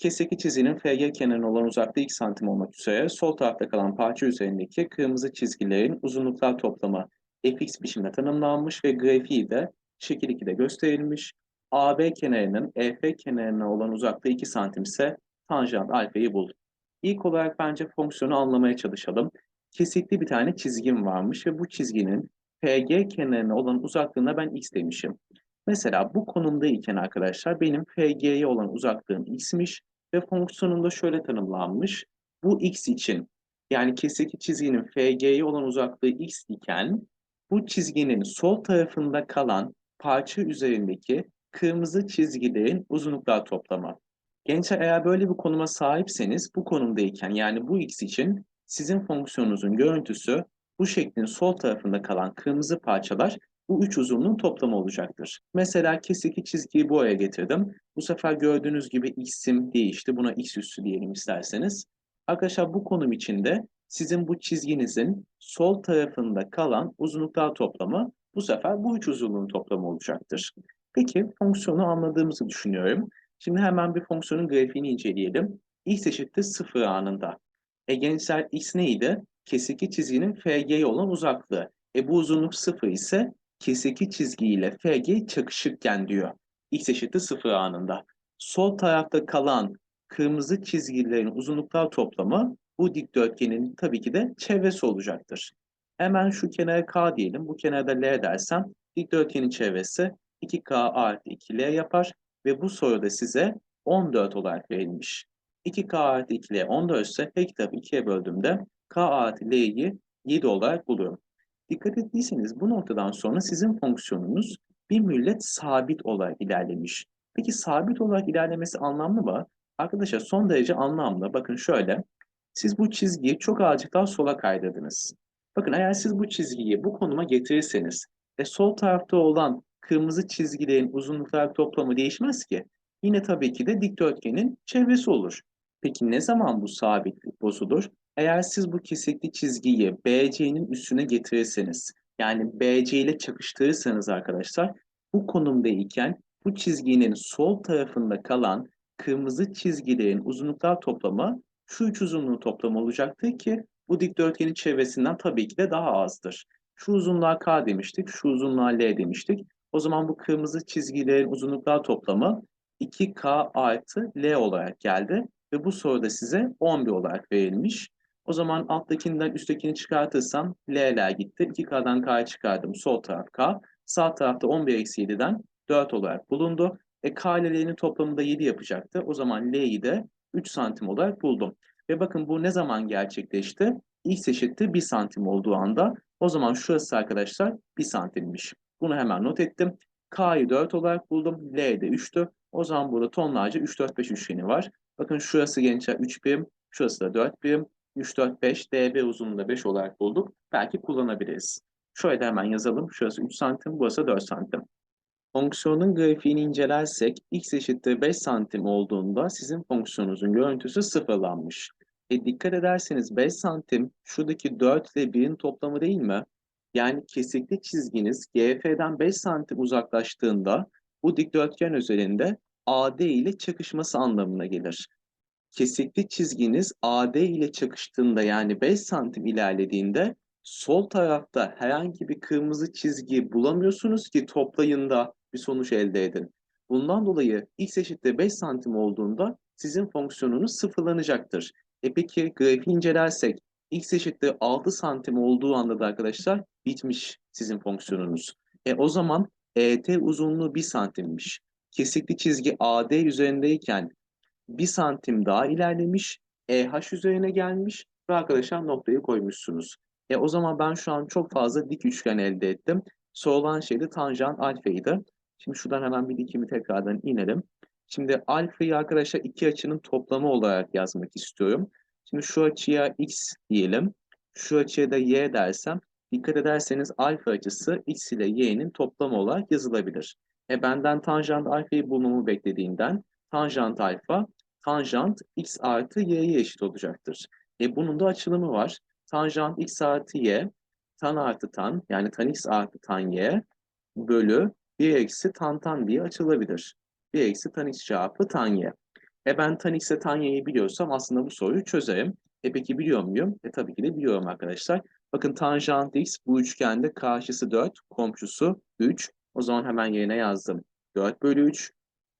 Keseki çizginin FG kenarına olan uzaklığı 2 santim olmak üzere sol tarafta kalan parça üzerindeki kırmızı çizgilerin uzunluklar toplamı fx biçimde tanımlanmış ve grafiği de şekil 2'de gösterilmiş. AB kenarının EF kenarına olan uzaklığı 2 santim ise tanjant alfayı bul. İlk olarak bence fonksiyonu anlamaya çalışalım. Kesikli bir tane çizgim varmış ve bu çizginin FG kenarına olan uzaklığına ben x demişim. Mesela bu konumdayken arkadaşlar benim FG'ye olan uzaklığım x'miş ve fonksiyonunda şöyle tanımlanmış. Bu x için yani keseki çizginin FG'ye olan uzaklığı x iken bu çizginin sol tarafında kalan parça üzerindeki kırmızı çizgilerin uzunluklar toplamı. Gençler eğer böyle bir konuma sahipseniz bu konumdayken yani bu x için sizin fonksiyonunuzun görüntüsü bu şeklin sol tarafında kalan kırmızı parçalar bu üç uzunluğun toplamı olacaktır. Mesela kesiki çizgiyi buraya getirdim. Bu sefer gördüğünüz gibi x'im değişti. Buna x üssü diyelim isterseniz. Arkadaşlar bu konum içinde sizin bu çizginizin sol tarafında kalan uzunluklar toplamı bu sefer bu üç uzunluğun toplamı olacaktır. Peki fonksiyonu anladığımızı düşünüyorum. Şimdi hemen bir fonksiyonun grafiğini inceleyelim. x eşittir 0 anında. E gençler x neydi? Kesiki çizginin FG'ye olan uzaklığı. E bu uzunluk 0 ise keseki çizgi ile FG çakışıkken diyor. X eşittir 0 anında. Sol tarafta kalan kırmızı çizgilerin uzunluklar toplamı bu dikdörtgenin tabii ki de çevresi olacaktır. Hemen şu kenara K diyelim. Bu kenarda L dersem dikdörtgenin çevresi 2K artı 2L yapar ve bu soruda size 14 olarak verilmiş. 2K artı 2L 14 ise her kitabı 2'ye böldüğümde K artı L'yi 7 olarak buluyorum. Dikkat ettiyseniz bu noktadan sonra sizin fonksiyonunuz bir müddet sabit olarak ilerlemiş. Peki sabit olarak ilerlemesi anlamlı mı? Arkadaşlar son derece anlamlı. Bakın şöyle. Siz bu çizgiyi çok azıcık daha sola kaydırdınız. Bakın eğer siz bu çizgiyi bu konuma getirirseniz ve sol tarafta olan kırmızı çizgilerin uzunluklar toplamı değişmez ki. Yine tabii ki de dikdörtgenin çevresi olur. Peki ne zaman bu sabitlik bozulur? Eğer siz bu kesikli çizgiyi BC'nin üstüne getirirseniz, yani BC ile çakıştırırsanız arkadaşlar, bu konumdayken bu çizginin sol tarafında kalan kırmızı çizgilerin uzunluklar toplamı şu üç uzunluğun toplamı olacaktır ki bu dikdörtgenin çevresinden tabii ki de daha azdır. Şu uzunluğa K demiştik, şu uzunluğa L demiştik. O zaman bu kırmızı çizgilerin uzunluklar toplamı 2K artı L olarak geldi. Ve bu soruda size 11 olarak verilmiş. O zaman alttakinden üsttekini çıkartırsam L'ler gitti. 2K'dan K'yı çıkardım. Sol taraf K. Sağ tarafta 11 eksi 7'den 4 olarak bulundu. E K ile L'nin toplamı da 7 yapacaktı. O zaman L'yi de 3 santim olarak buldum. Ve bakın bu ne zaman gerçekleşti? X eşittir 1 santim olduğu anda. O zaman şurası arkadaşlar 1 santimmiş. Bunu hemen not ettim. K'yı 4 olarak buldum. L de 3'tü. O zaman burada tonlarca 3, 4, 5 üçgeni var. Bakın şurası gençler 3 birim, şurası da 4 birim. 3, 4, 5, DB uzunluğunda 5 olarak bulduk. Belki kullanabiliriz. Şöyle hemen yazalım. Şurası 3 santim, burası 4 santim. Fonksiyonun grafiğini incelersek x eşittir 5 santim olduğunda sizin fonksiyonunuzun görüntüsü sıfırlanmış. E dikkat ederseniz 5 santim şuradaki 4 ile 1'in toplamı değil mi? Yani kesikli çizginiz GF'den 5 santim uzaklaştığında bu dikdörtgen üzerinde AD ile çakışması anlamına gelir. Kesikli çizginiz AD ile çakıştığında yani 5 santim ilerlediğinde sol tarafta herhangi bir kırmızı çizgi bulamıyorsunuz ki toplayında bir sonuç elde edin. Bundan dolayı x eşittir 5 santim olduğunda sizin fonksiyonunuz sıfırlanacaktır. E peki grafiği incelersek x eşittir 6 santim olduğu anda da arkadaşlar bitmiş sizin fonksiyonunuz. E o zaman ET uzunluğu 1 santimmiş. Kesikli çizgi AD üzerindeyken 1 santim daha ilerlemiş. EH üzerine gelmiş ve arkadaşlar noktayı koymuşsunuz. E o zaman ben şu an çok fazla dik üçgen elde ettim. Sorulan şey de tanjant alfaydı. Şimdi şuradan hemen bir dikimi tekrardan inelim. Şimdi alfayı arkadaşlar iki açının toplamı olarak yazmak istiyorum. Şimdi şu açıya x diyelim. Şu açıya da y dersem dikkat ederseniz alfa açısı x ile y'nin toplamı olarak yazılabilir. E benden tanjant alfayı bulmamı beklediğinden tanjant alfa tanjant x artı y'ye eşit olacaktır. E bunun da açılımı var. Tanjant x artı y tan artı tan yani tan x artı tan y bölü 1 eksi tan tan diye açılabilir. 1 eksi tan x çarpı tan y. E ben tan x'e tan y'yi biliyorsam aslında bu soruyu çözerim. E peki biliyor muyum? E tabii ki de biliyorum arkadaşlar. Bakın tanjant x bu üçgende karşısı 4, komşusu 3. O zaman hemen yerine yazdım. 4 bölü 3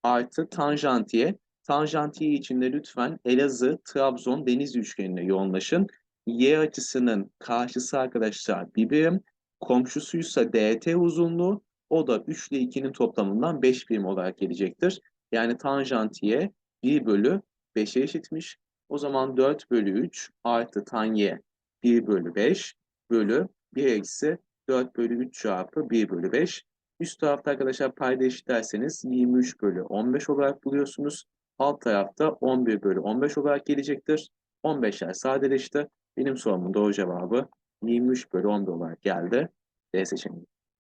artı tanjant y. Tanjant y içinde lütfen Elazığ, Trabzon, Denizli üçgenine yoğunlaşın. Y açısının karşısı arkadaşlar bir birim. Komşusuysa DT uzunluğu. O da 3 ile 2'nin toplamından 5 birim olarak gelecektir. Yani tanjant y 1 bölü 5'e eşitmiş. O zaman 4 bölü 3 artı tan y 1 bölü 5 bölü 1 eksi 4 bölü 3 çarpı 1 bölü 5. Üst tarafta arkadaşlar payda eşitlerseniz 23 bölü 15 olarak buluyorsunuz. Alt tarafta 11 bölü 15 olarak gelecektir. 15'ler sadeleşti. Benim sorumun doğru cevabı 23 bölü 11 olarak geldi. D seçeneği.